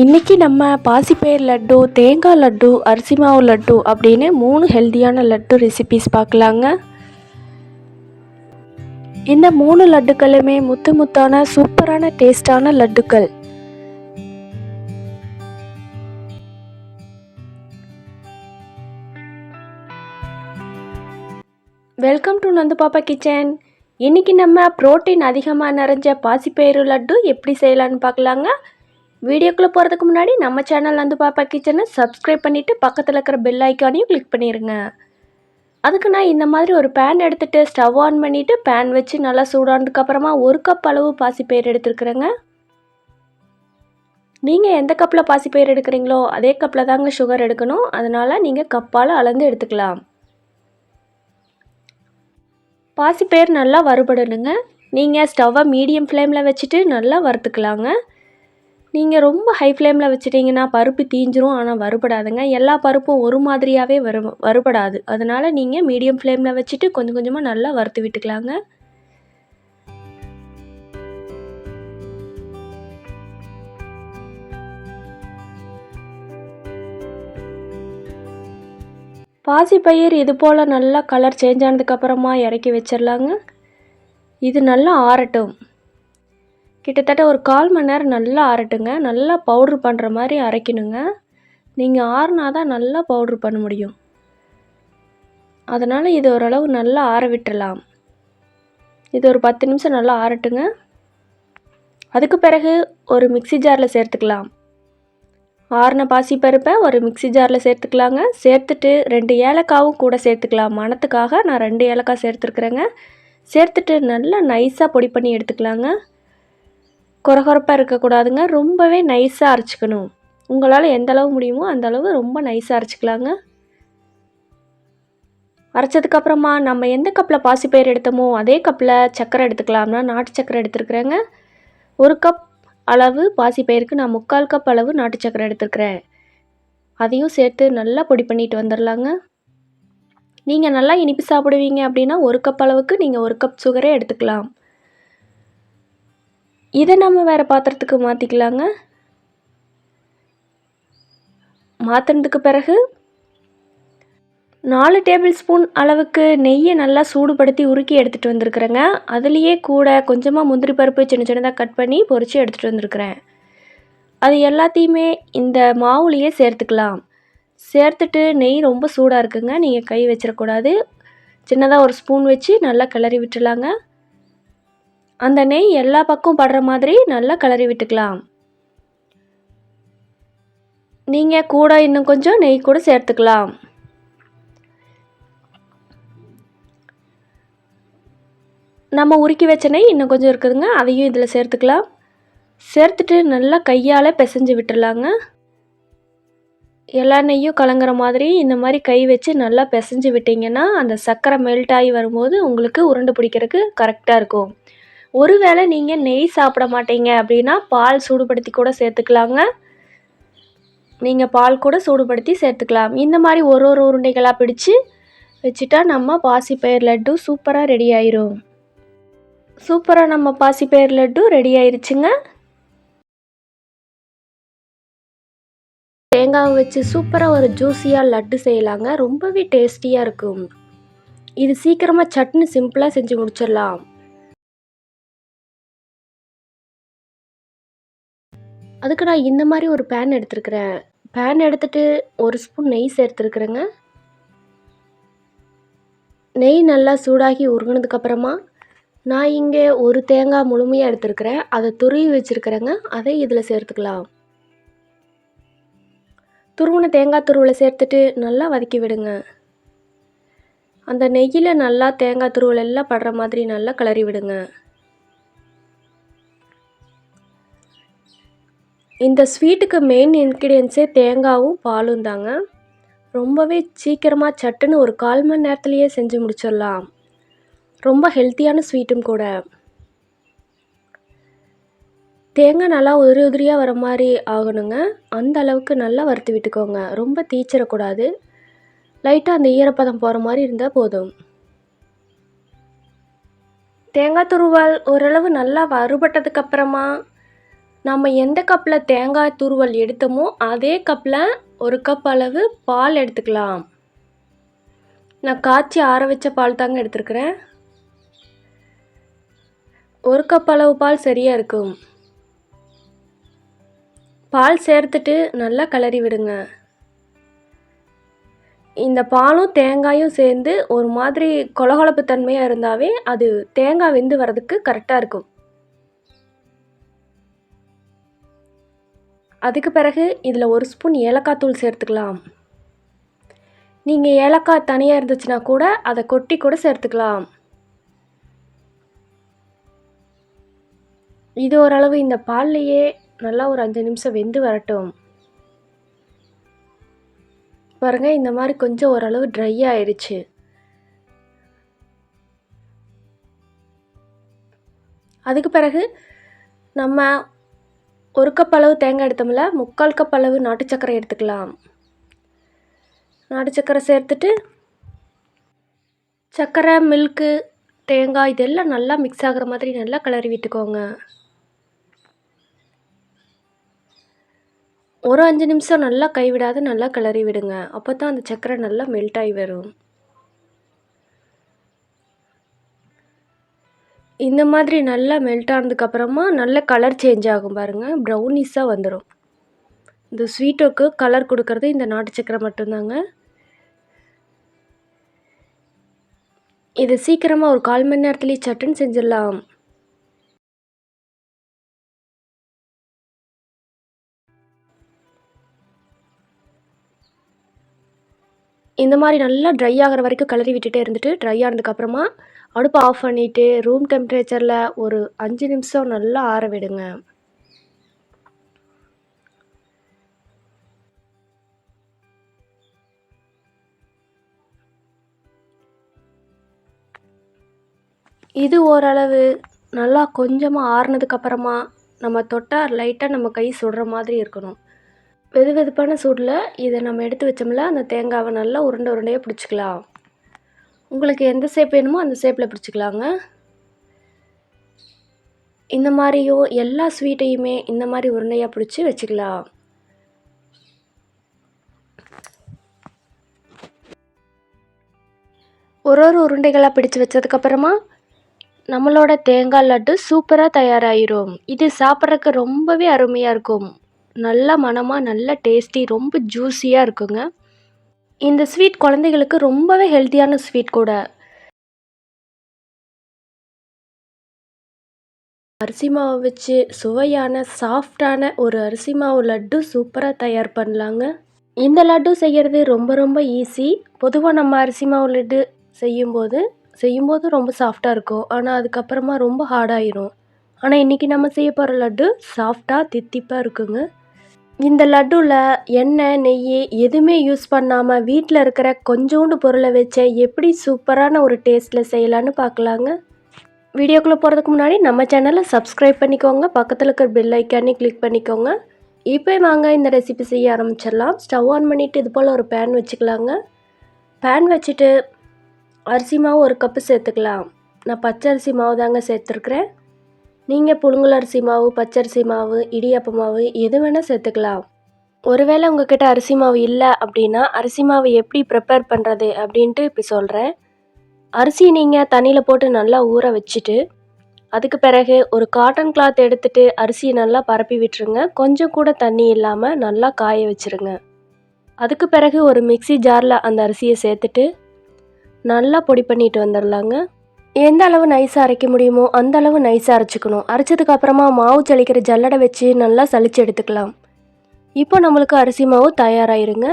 இன்றைக்கி நம்ம பாசிப்பயிர் லட்டு தேங்காய் லட்டு அரிசி மாவு லட்டு அப்படின்னு மூணு ஹெல்த்தியான லட்டு ரெசிபிஸ் பார்க்கலாங்க. இந்த மூணு லட்டுக்களுமே முத்து முத்தான சூப்பரான டேஸ்டான லட்டுக்கள். வெல்கம் டு நந்து பாப்பா கிச்சன். இன்றைக்கி நம்ம புரோட்டீன் அதிகமாக நிறைஞ்ச பாசிப்பயிறு லட்டு எப்படி செய்யலான்னு பார்க்கலாங்க. வீடியோக்குள்ளே போகிறதுக்கு முன்னாடி நம்ம சேனல் நந்து பாப்பா கிச்சனை சப்ஸ்கிரைப் பண்ணிவிட்டு பக்கத்தில் இருக்கிற பெல் ஐக்கானையும் கிளிக் பண்ணிடுங்க அதுக்கு நான் இந்த மாதிரி ஒரு பேன் எடுத்துகிட்டு ஸ்டவ் ஆன் பண்ணிவிட்டு பேன் வச்சு நல்லா சூடானதுக்கப்புறமா ஒரு கப் அளவு பாசிப்பயிர் எடுத்துருக்குறேங்க. நீங்கள் எந்த கப்பில் பாசிப்பயிர் எடுக்கிறீங்களோ அதே கப்பில் தாங்க சுகர் எடுக்கணும். அதனால் நீங்கள் கப்பால் அளந்து எடுத்துக்கலாம். பாசிப்பயிர் நல்லா வறுபடணுங்க. நீங்கள் ஸ்டவ்வை மீடியம் ஃப்ளேமில் வச்சுட்டு நல்லா வறுத்துக்கலாங்க. நீங்கள் ரொம்ப ஹை ஃப்ளேமில் வச்சுட்டிங்கன்னா பருப்பு தீஞ்சிரும். ஆனால் வறுபடாதுங்க எல்லா பருப்பும் ஒரு மாதிரியாகவே வரு வறுபடாது அதனால் நீங்கள் மீடியம் ஃப்ளேமில் வச்சுட்டு கொஞ்சம் கொஞ்சமாக நல்லா வறுத்து விட்டுக்கலாங்க. பாசிப்பயிர் இது போல் நல்லா கலர் சேஞ்ச் ஆனதுக்கப்புறமா இறக்கி வச்சிடலாங்க இது நல்லா ஆறட்டும். கிட்டத்தட்ட ஒரு கால் மணி நேரம் நல்லா ஆறட்டுங்க. நல்லா பவுட்ரு பண்ணுற மாதிரி அரைக்கணுங்க. நீங்கள் ஆறுனா தான் நல்லா பவுட்ரு பண்ண முடியும். அதனால் இது ஓரளவு நல்லா ஆற விட்டுடலாம் இது ஒரு பத்து நிமிஷம் நல்லா ஆறட்டுங்க. அதுக்கு பிறகு ஒரு மிக்சி ஜாரில் சேர்த்துக்கலாம். ஆறின பாசிப்பருப்பை ஒரு மிக்சி ஜாரில் சேர்த்துக்கலாங்க. சேர்த்துட்டு ரெண்டு ஏலக்காவும் கூட சேர்த்துக்கலாம். மணத்துக்காக நான் ரெண்டு ஏலக்காய் சேர்த்துருக்குறேங்க. சேர்த்துட்டு நல்லா நைஸாக பொடி பண்ணி எடுத்துக்கலாங்க. குறகுறப்பாக இருக்கக்கூடாதுங்க. ரொம்பவே நைஸாக அரைச்சிக்கணும். உங்களால் எந்த அளவு முடியுமோ அந்த அளவு ரொம்ப நைஸாக அரைச்சிக்கலாங்க. அரைச்சதுக்கப்புறமா நம்ம எந்த கப்பில் பாசிப்பயிர் எடுத்தோமோ அதே கப்பில் சக்கரை எடுத்துக்கலாம்னா நாட்டு சக்கரை எடுத்துருக்குறேங்க. ஒரு கப் அளவு பாசிப்பயிருக்கு நான் முக்கால் கப் அளவு நாட்டு சக்கரை எடுத்துருக்குறேன். அதையும் சேர்த்து நல்லா பொடி பண்ணிட்டு வந்துடலாங்க நீங்கள் நல்லா இனிப்பு சாப்பிடுவீங்க அப்படின்னா ஒரு கப் அளவுக்கு நீங்கள் ஒரு கப் சுகரே எடுத்துக்கலாம். இதை நம்ம வேறு பாத்திரத்துக்கு மாற்றிக்கலாங்க மாற்றினதுக்கு பிறகு நாலு டேபிள் ஸ்பூன் அளவுக்கு நெய்யை நல்லா சூடுபடுத்தி உருக்கி எடுத்துகிட்டு வந்திருக்கிறேங்க. அதுலேயே கூட கொஞ்சமாக முந்திரி பருப்பு சின்ன சின்னதாக கட் பண்ணி பொரித்து எடுத்துகிட்டு வந்திருக்கிறேன். அது எல்லாத்தையுமே இந்த மாவுலேயே சேர்த்துக்கலாம். சேர்த்துட்டு நெய் ரொம்ப சூடாக இருக்குங்க. நீங்கள் கை வச்சிடக்கூடாது. சின்னதாக ஒரு ஸ்பூன் வச்சு நல்லா கிளறி விட்டுலாங்க அந்த நெய் எல்லா பக்கம் படுற மாதிரி நல்லா கிளறி விட்டுக்கலாம். நீங்கள் கூட இன்னும் கொஞ்சம் நெய் கூட சேர்த்துக்கலாம். நம்ம உருக்கி வச்ச நெய் இன்னும் கொஞ்சம் இருக்குதுங்க அதையும் இதில் சேர்த்துக்கலாம். சேர்த்துட்டு நல்லா கையால் பிசைஞ்சு விட்டுடலாங்க. எல்லா நெய்யும் கலங்குற மாதிரி இந்த மாதிரி கை வச்சு நல்லா பிசைஞ்சு விட்டிங்கன்னா அந்த சர்க்கரை மெல்ட் ஆகி வரும்போது உங்களுக்கு உருண்டை பிடிக்கிறதுக்கு கரெக்டாக இருக்கும். ஒருவேளை நீங்கள் நெய் சாப்பிட மாட்டீங்க அப்படின்னா பால் சூடுபடுத்தி கூட சேர்த்துக்கலாங்க. நீங்கள் பால் கூட சூடுபடுத்தி சேர்த்துக்கலாம். இந்த மாதிரி ஒரு ஒரு உருண்டைகளாக பிடிச்சு வச்சுட்டா நம்ம பாசிப்பயிர் லட்டு சூப்பராக ரெடி ஆயிரும். சூப்பராக நம்ம பாசிப்பயிர் லட்டு ரெடி ஆயிருச்சுங்க. தேங்காவை வச்சு சூப்பராக ஒரு ஜூஸியாக லட்டு செய்யலாங்க. ரொம்பவே டேஸ்டியாக இருக்கும். இது சீக்கிரமாக சட்னி சிம்பிளாக செஞ்சு முடிச்சிடலாம். அதுக்கு நான் இந்த மாதிரி ஒரு பேன் எடுத்துருக்கிறேன். பேன் எடுத்துகிட்டு ஒரு ஸ்பூன் நெய் சேர்த்துருக்குறேங்க. நெய் நல்லா சூடாகி உருகினதுக்கப்புறமா நான் இங்கே ஒரு தேங்காய் முழுமையாக எடுத்துருக்கிறேன். அதை துருவி வச்சுருக்கிறேங்க. அதை இதில் சேர்த்துக்கலாம். துருவின தேங்காய் துருவலை சேர்த்துட்டு நல்லா வதக்கி விடுங்க. அந்த நெய்யில் நல்லா தேங்காய் துருவல் எல்லாம் படுற மாதிரி நல்லா கிளறி விடுங்க. இந்த ஸ்வீட்டுக்கு மெயின் இன்க்ரீடியன்ஸே தேங்காவும் பாலும் தாங்க. ரொம்பவே சீக்கிரமாக சட்டுன்னு ஒரு கால் மணி நேரத்துலையே செஞ்சு முடிச்சிடலாம். ரொம்ப ஹெல்த்தியான ஸ்வீட்டும் கூட. தேங்காய் நல்லா உதிரி உதிரியாக வர மாதிரி ஆகணுங்க. அந்த அளவுக்கு நல்லா வறுத்து விட்டுக்கோங்க. ரொம்ப தீச்சிடக்கூடாது. லைட்டாக அந்த ஈரப்பதம் போகிற மாதிரி இருந்தால் போதும். தேங்காய் துருவால் ஓரளவு நல்லா வறுபட்டதுக்கப்புறமா நம்ம எந்த கப்பில் தேங்காய் துருவல் எடுத்தோமோ அதே கப்பில் ஒரு கப் அளவு பால் எடுத்துக்கலாம். நான் காய்ச்சி ஆற வச்ச பால் தாங்க எடுத்துருக்குறேன். ஒரு கப் அளவு பால் சரியாக இருக்கும். பால் சேர்த்துட்டு நல்லா கிளறி விடுங்க. இந்த பாலும் தேங்காயும் சேர்ந்து ஒரு மாதிரி கொலகொலப்பு தன்மையாக இருந்தாவே அது தேங்காய் வெந்து வர்றதுக்கு கரெக்டாக இருக்கும். அதுக்கு பிறகு இதில் ஒரு ஸ்பூன் ஏலக்காய் தூள் சேர்த்துக்கலாம். நீங்கள் ஏலக்காய் தனியாக இருந்துச்சுன்னா கூட அதை கொட்டி கூட சேர்த்துக்கலாம். இது ஓரளவு இந்த பால்லையே நல்லா ஒரு அஞ்சு நிமிஷம் வெந்து வரட்டும். பாருங்க இந்த மாதிரி கொஞ்சம் ஓரளவு ட்ரை ஆயிடுச்சு அதுக்கு பிறகு நம்ம ஒரு கப் அளவு தேங்காய் எடுத்தோம்ல முக்கால் கப் அளவு நாட்டு சக்கரை எடுத்துக்கலாம். நாட்டு சக்கரை சேர்த்துட்டு சக்கரை மில்க்கு தேங்காய் இதெல்லாம் நல்லா மிக்ஸ் ஆகிற மாதிரி நல்லா கிளறி விட்டுக்கோங்க. ஒரு அஞ்சு நிமிஷம் நல்லா கைவிடாத நல்லா கிளறி விடுங்க. அப்போ தான் அந்த சக்கரை நல்லா மெல்ட் ஆகி வரும். இந்த மாதிரி நல்லா மெல்ட் ஆனதுக்கப்புறமா நல்ல கலர் சேஞ்ச் ஆகும் பாருங்கள் ப்ரௌனிஸாக வந்துடும் இந்த ஸ்வீட்டுக்கு கலர் கொடுக்கறது இந்த நாட்டு சக்கரை மட்டும்தாங்க. இது சீக்கிரமாக ஒரு கால் மணி நேரத்துலேயே சட்டுன்னு செஞ்சிடலாம். இந்த மாதிரி நல்லா ட்ரை ஆகிற வரைக்கும் கிளறி விட்டுட்டே இருந்துட்டு ட்ரை ஆனதுக்கப்புறமா அடுப்பை ஆஃப் பண்ணிவிட்டு ரூம் டெம்பரேச்சரில் ஒரு அஞ்சு நிமிஷம் நல்லா ஆற விடுங்க. இது ஓரளவு நல்லா கொஞ்சமாக ஆறுனதுக்கப்புறமா நம்ம தொட்டால் லைட்டாக நம்ம கை சுடுற மாதிரி இருக்கணும். வெது வெதுப்பான சூடில் இதை நம்ம எடுத்து வச்சோம்ல அந்த தேங்காவை நல்லா உருண்டை உருண்டையாக பிடிச்சிக்கலாம். உங்களுக்கு எந்த ஷேப் வேணுமோ அந்த ஷேப்பில் பிடிச்சிக்கலாங்க. இந்த மாதிரியும் எல்லா ஸ்வீட்டையுமே இந்த மாதிரி உருண்டையாக பிடிச்சி வச்சுக்கலாம். ஒரு ஒரு உருண்டைகளாக பிடிச்சி வச்சதுக்கப்புறமா நம்மளோட தேங்காய் லட்டு சூப்பராக தயாராகிடும் இது சாப்பிட்றதுக்கு ரொம்பவே அருமையாக இருக்கும். நல்ல மணமாக நல்ல டேஸ்டி ரொம்ப ஜூஸியாக இருக்குங்க. இந்த ஸ்வீட் குழந்தைகளுக்கு ரொம்பவே ஹெல்த்தியான ஸ்வீட் கூட. அரிசி மாவு வச்சு சுவையான சாஃப்டான ஒரு அரிசி மாவு லட்டு சூப்பராக தயார் பண்ணலாங்க. இந்த லட்டு செய்கிறது ரொம்ப ரொம்ப ஈஸி பொதுவாக நம்ம அரிசி மாவு லட்டு செய்யும்போது செய்யும்போது ரொம்ப சாஃப்டாக இருக்கும். ஆனால் அதுக்கப்புறமா ரொம்ப ஹார்டாயிரும் ஆனால் இன்றைக்கி நம்ம செய்ய போகிற லட்டு சாஃப்டாக தித்திப்பாக இருக்குங்க. இந்த லட்டுவில் எண்ணெய் நெய் எதுவுமே யூஸ் பண்ணாமல் வீட்டில் இருக்கிற கொஞ்சோண்டு பொருளை வச்சு எப்படி சூப்பரான ஒரு டேஸ்ட்டில் செய்யலான்னு பார்க்கலாங்க. வீடியோக்குள்ளே போகிறதுக்கு முன்னாடி நம்ம சேனலை சப்ஸ்கிரைப் பண்ணிக்கோங்க. பக்கத்தில் இருக்கிற பெல் ஐக்கானே கிளிக் பண்ணிக்கோங்க. இப்போ வாங்க இந்த ரெசிபி செய்ய ஆரம்பிச்சிடலாம். ஸ்டவ் ஆன் பண்ணிவிட்டு இது போல் ஒரு பேன் வச்சுக்கலாங்க. பேன் வச்சுட்டு அரிசி மாவு ஒரு கப்பு சேர்த்துக்கலாம். நான் பச்சை அரிசி மாவு தாங்க சேர்த்துருக்குறேன். நீங்கள் புழுங்கலரிசி மாவு பச்சரிசி மாவு இடியப்ப மாவு எது வேணால் சேர்த்துக்கலாம். ஒருவேளை உங்ககிட்ட அரிசி மாவு இல்லை அப்படின்னா அரிசி மாவு எப்படி ப்ரிப்பேர் பண்ணுறது அப்படின்ட்டு இப்படி சொல்கிறேன் அரிசி நீங்கள் தண்ணியில் போட்டு நல்லா ஊற வச்சுட்டு அதுக்கு பிறகு ஒரு காட்டன் கிளாத் எடுத்துட்டு அரிசியை நல்லா பரப்பி விட்டுருங்க. கொஞ்சம் கூட தண்ணி இல்லாமல் நல்லா காய வச்சுருங்க. அதுக்கு பிறகு ஒரு மிக்சி ஜாரில் அந்த அரிசியை சேர்த்துட்டு நல்லா பொடி பண்ணிட்டு வந்துடலாங்க. எந்த அளவு நைஸாக அரைக்க முடியுமோ அந்த அளவு நைஸாக அரைச்சிக்கணும். அரைச்சதுக்கு அப்புறமா மாவு சளிக்கிற ஜல்லடை வச்சு நல்லா சளிச்சு எடுத்துக்கலாம். இப்போ நம்மளுக்கு அரிசி மாவு தயாராகிருங்க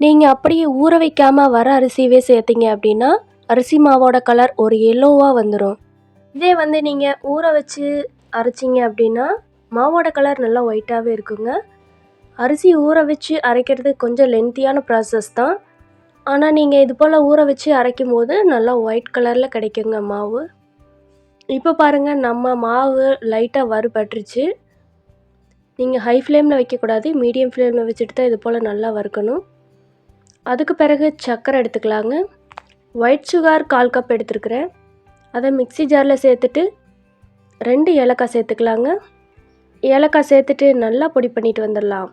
நீங்கள் அப்படியே ஊற வைக்காமல் வர அரிசியவே சேர்த்தீங்க அப்படின்னா அரிசி மாவோட கலர் ஒரு எல்லோவாக வந்துடும் இதே வந்து நீங்கள் ஊற வச்சு அரைச்சிங்க அப்படின்னா மாவோட கலர் நல்லா ஒயிட்டாகவே இருக்குங்க. அரிசி ஊற வச்சு அரைக்கிறது கொஞ்சம் லென்த்தியான ப்ராசஸ் தான். ஆனால் நீங்கள் இது போல் ஊற வச்சு அரைக்கும் போது நல்லா ஒயிட் கலரில் கிடைக்குங்க மாவு. இப்போ பாருங்கள் நம்ம மாவு லைட்டாக வறுபட்டுருச்சு. நீங்கள் ஹை ஃப்ளேமில் வைக்கக்கூடாது மீடியம் ஃப்ளேமில் வச்சுட்டு தான் இது போல் நல்லா வறுக்கணும். அதுக்கு பிறகு சர்க்கரை எடுத்துக்கலாங்க. ஒயிட் சுகர் கால் கப் எடுத்துருக்குறேன். அதை மிக்சி ஜாரில் சேர்த்துட்டு ரெண்டு ஏலக்காய் சேர்த்துக்கலாங்க. ஏலக்காய் சேர்த்துட்டு நல்லா பொடி பண்ணிட்டு வந்துடலாம்.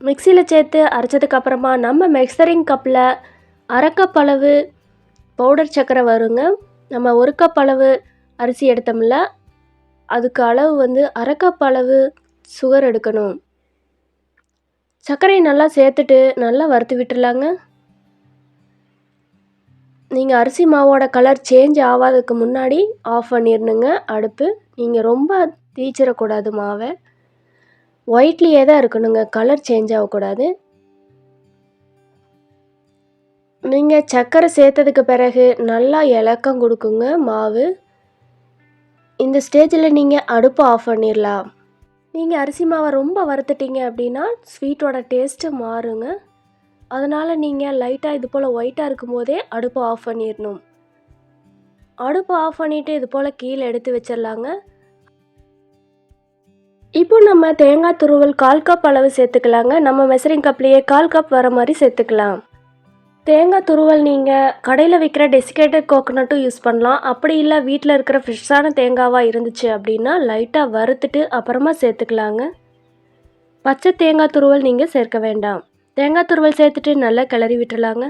மிக்சியில் சேர்த்து அரைச்சதுக்கப்புறமா நம்ம மிக்சரிங் கப்பில் அரைக்கப்பளவு பவுடர் சர்க்கரை வருங்க. நம்ம ஒரு கப் அளவு அரிசி எடுத்தோம்ல அதுக்கு அளவு வந்து அரைக்கப்பளவு அளவு சுகர் எடுக்கணும். சர்க்கரையை நல்லா சேர்த்துட்டு நல்லா வறுத்து விட்டுடலாங்க நீங்கள் அரிசி மாவோட கலர் சேஞ்ச் ஆகாததுக்கு முன்னாடி ஆஃப் பண்ணிடணுங்க. அடுப்பு நீங்கள் ரொம்ப தீச்சிடக்கூடாது மாவை. ஒயிட்லேயே தான் இருக்கணுங்க. கலர் சேஞ்ச் ஆகக்கூடாது. நீங்கள் சர்க்கரை சேர்த்ததுக்கு பிறகு நல்லா இலக்கம் கொடுக்குங்க மாவு. இந்த ஸ்டேஜில் நீங்கள் அடுப்பை ஆஃப் பண்ணிடலாம் நீங்கள் அரிசி மாவை ரொம்ப வறுத்துட்டீங்க அப்படின்னா ஸ்வீட்டோட டேஸ்ட்டு மாறுங்க. அதனால் நீங்கள் லைட்டாக இது போல் ஒயிட்டாக இருக்கும்போதே அடுப்பை ஆஃப் பண்ணிடணும் அடுப்பை ஆஃப் பண்ணிவிட்டு இது போல் கீழே எடுத்து வச்சிடலாங்க இப்போ நம்ம தேங்காய் துருவல் கால் கப் அளவு சேர்த்துக்கலாங்க. நம்ம மெசரிங் கப்லேயே கால் கப் வர மாதிரி சேர்த்துக்கலாம். தேங்காய் துருவல் நீங்கள் கடையில் விற்கிற டெசிகேட்டட் கோகோனட்டும் யூஸ் பண்ணலாம். அப்படி இல்லை வீட்டில் இருக்கிற ஃப்ரெஷ்ஷான தேங்காவாக இருந்துச்சு அப்படின்னா லைட்டாக வறுத்துட்டு அப்புறமா சேர்த்துக்கலாங்க. பச்சை தேங்காய் துருவல் நீங்கள் சேர்க்க வேண்டாம். தேங்காய் துருவல் சேர்த்துட்டு நல்லா கிளறி விட்டுடலாங்க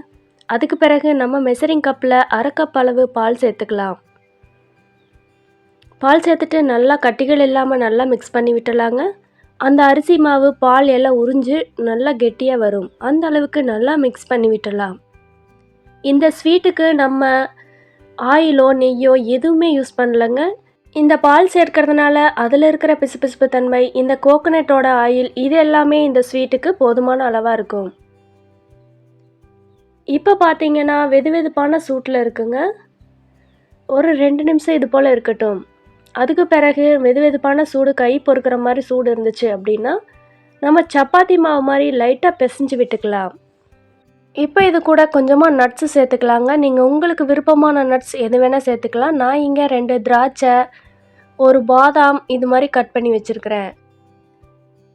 அதுக்கு பிறகு நம்ம மெசரிங் கப்பில் அரை கப் அளவு பால் சேர்த்துக்கலாம். பால் சேர்த்துட்டு நல்லா கட்டிகள் இல்லாமல் நல்லா மிக்ஸ் பண்ணி விட்டுலாங்க அந்த அரிசி மாவு பால் எல்லாம் உறிஞ்சு நல்லா கெட்டியாக வரும். அந்த அளவுக்கு நல்லா மிக்ஸ் பண்ணி விட்டுடலாம். இந்த ஸ்வீட்டுக்கு நம்ம ஆயிலோ நெய்யோ எதுவுமே யூஸ் பண்ணலங்க. இந்த பால் சேர்க்கறதுனால அதில் இருக்கிற பிசுபிசுப்பு தன்மை இந்த கோகனட்டோட ஆயில் இது எல்லாமே இந்த ஸ்வீட்டுக்கு போதுமான அளவாக இருக்கும். இப்போ பார்த்தீங்கன்னா வெது வெதுப்பான சூட்டில் இருக்குங்க. ஒரு ரெண்டு நிமிஷம் இது போல் இருக்கட்டும். அதுக்கு பிறகு வெது வெதுப்பான சூடு கை பொறுக்கிற மாதிரி சூடு இருந்துச்சு அப்படின்னா நம்ம சப்பாத்தி மாவு மாதிரி லைட்டாக பிசைஞ்சு விட்டுக்கலாம். இப்போ இது கூட கொஞ்சமாக நட்ஸு சேர்த்துக்கலாங்க. நீங்கள் உங்களுக்கு விருப்பமான நட்ஸ் எது வேணால் சேர்த்துக்கலாம். நான் இங்கே ரெண்டு திராட்சை ஒரு பாதாம் இது மாதிரி கட் பண்ணி வச்சுருக்கிறேன்.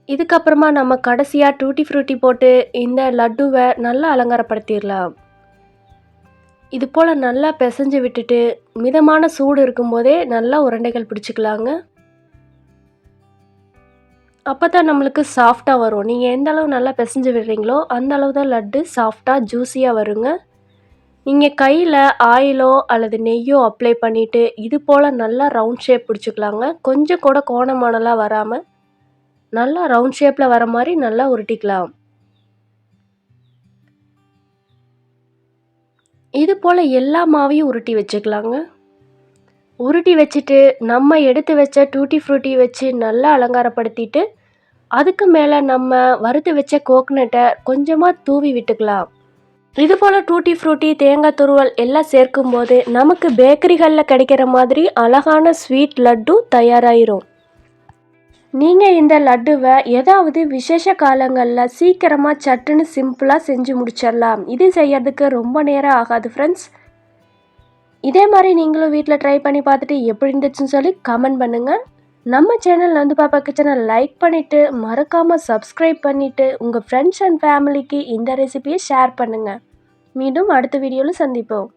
இதுக்கப்புறமா நம்ம கடைசியாக டூட்டி ஃப்ரூட்டி போட்டு இந்த லட்டுவை நல்லா அலங்காரப்படுத்திடலாம். இது போல் நல்லா பிசைஞ்சு விட்டுட்டு மிதமான சூடு இருக்கும்போதே நல்லா உருண்டைகள் பிடிச்சிக்கலாங்க. அப்போ தான் நம்மளுக்கு சாஃப்டாக வரும். நீங்கள் எந்த அளவு நல்லா பிசைஞ்சு விடுறீங்களோ அந்த அளவு தான் லட்டு சாஃப்டாக ஜூஸியாக வருங்க. நீங்கள் கையில் ஆயிலோ அல்லது நெய்யோ அப்ளை பண்ணிவிட்டு இது போல் நல்லா ரவுண்ட் ஷேப் பிடிச்சிக்கலாங்க. கொஞ்சம் கூட கோணமானலாம் வராமல் நல்லா ரவுண்ட் ஷேப்பில் வர மாதிரி நல்லா உருட்டிக்கலாம். இது போல் எல்லா மாவையும் உருட்டி வச்சுக்கலாங்க. உருட்டி வச்சுட்டு நம்ம எடுத்து வச்ச டூட்டி ஃப்ரூட்டி வச்சு நல்லா அலங்காரப்படுத்திட்டு அதுக்கு மேலே நம்ம வறுத்து வச்ச கோக்னட்டை கொஞ்சமாக தூவி விட்டுக்கலாம். இது போல் டூட்டி ஃப்ரூட்டி தேங்காய் துருவல் எல்லாம் சேர்க்கும்போது நமக்கு பேக்கரிகளில் கிடைக்கிற மாதிரி அழகான ஸ்வீட் லட்டு தயாராகிரும் நீங்கள் இந்த லட்டுவை ஏதாவது விசேஷ காலங்களில் சீக்கிரமாக சட்டுன்னு சிம்பிளாக செஞ்சு முடிச்சிடலாம் இது செய்யறதுக்கு ரொம்ப நேரம் ஆகாது ஃப்ரெண்ட்ஸ் இதே மாதிரி நீங்களும் வீட்டில் ட்ரை பண்ணி பார்த்துட்டு எப்படி இருந்துச்சுன்னு சொல்லி கமெண்ட் பண்ணுங்கள் நம்ம சேனல் வந்து பாப்பா கிச்சனை லைக் பண்ணிவிட்டு மறக்காமல் சப்ஸ்கிரைப் பண்ணிவிட்டு உங்கள் ஃப்ரெண்ட்ஸ் அண்ட் ஃபேமிலிக்கு இந்த ரெசிபியை ஷேர் பண்ணுங்கள் மீண்டும் அடுத்த வீடியோவில் சந்திப்போம்.